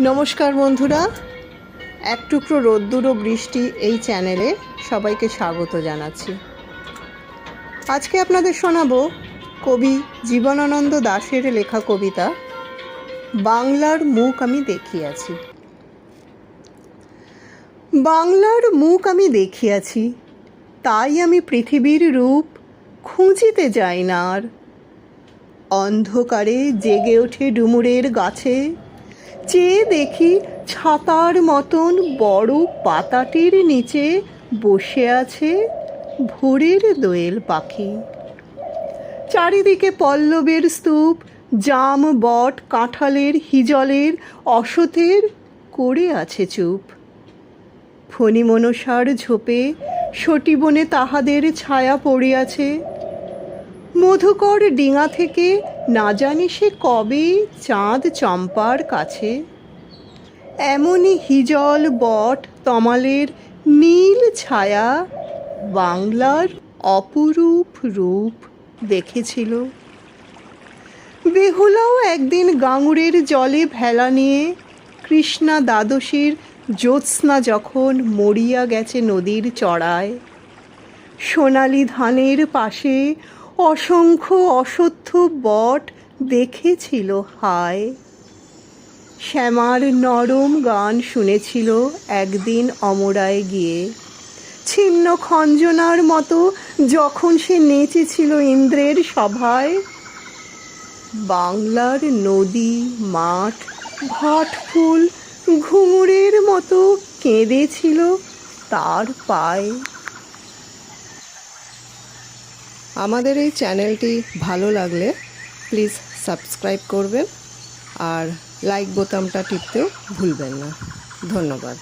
নমস্কার বন্ধুরা। এক টুকরো রোদ্দুর ও বৃষ্টি এই চ্যানেলে সবাইকে স্বাগত জানাচ্ছি। আজকে আপনাদের শোনাবো কবি জীবনানন্দ দাশের লেখা কবিতা, বাংলার মুখ আমি দেখিয়াছি। বাংলার মুখ আমি দেখিয়াছি, তাই আমি পৃথিবীর রূপ খুঁজিতে যাই না আর। অন্ধকারে জেগে ওঠে ডুমুরের গাছে চেয়ে দেখি ছাতার মতন বড় পাতাটির নিচে বসে আছে ভোরের দোয়েল পাখি। চারিদিকে পল্লবের স্তূপ, জাম বট কাঁঠালের হিজলের অসতের করে আছে চুপ। ফণিমনসার ঝোপে সটিবনে তাহাদের ছায়া পড়িয়াছে। মধুকর ডিঙা থেকে না জানি সে কবে চাঁদ চম্পার কাছে। এমনই হিজল বট তমালের নীল ছায়া বাংলার অপরূপ রূপ দেখেছিল। বেহুলাও একদিন গাঙুরের জলে ভেলা নিয়ে কৃষ্ণা দ্বাদশীর জ্যোৎস্না যখন মরিয়া গেছে নদীর চড়ায়, সোনালি ধানের পাশে অসংখ্য অসত্য বট দেখেছিল হায়। শ্যামার নরম গান শুনেছিল একদিন অমরায় গিয়ে। ছিন্ন খঞ্জনার মতো যখন সে নেচেছিল ইন্দ্রের সভায়। বাংলার নদী, মাঠ ঘাটফুল ঘুঙুরের মতো কেঁদেছিল তার পায়। আমাদের এই চ্যানেলটি ভালো লাগলে প্লিজ সাবস্ক্রাইব করবেন আর লাইক বোতামটা টিপতেও ভুলবেন না। ধন্যবাদ।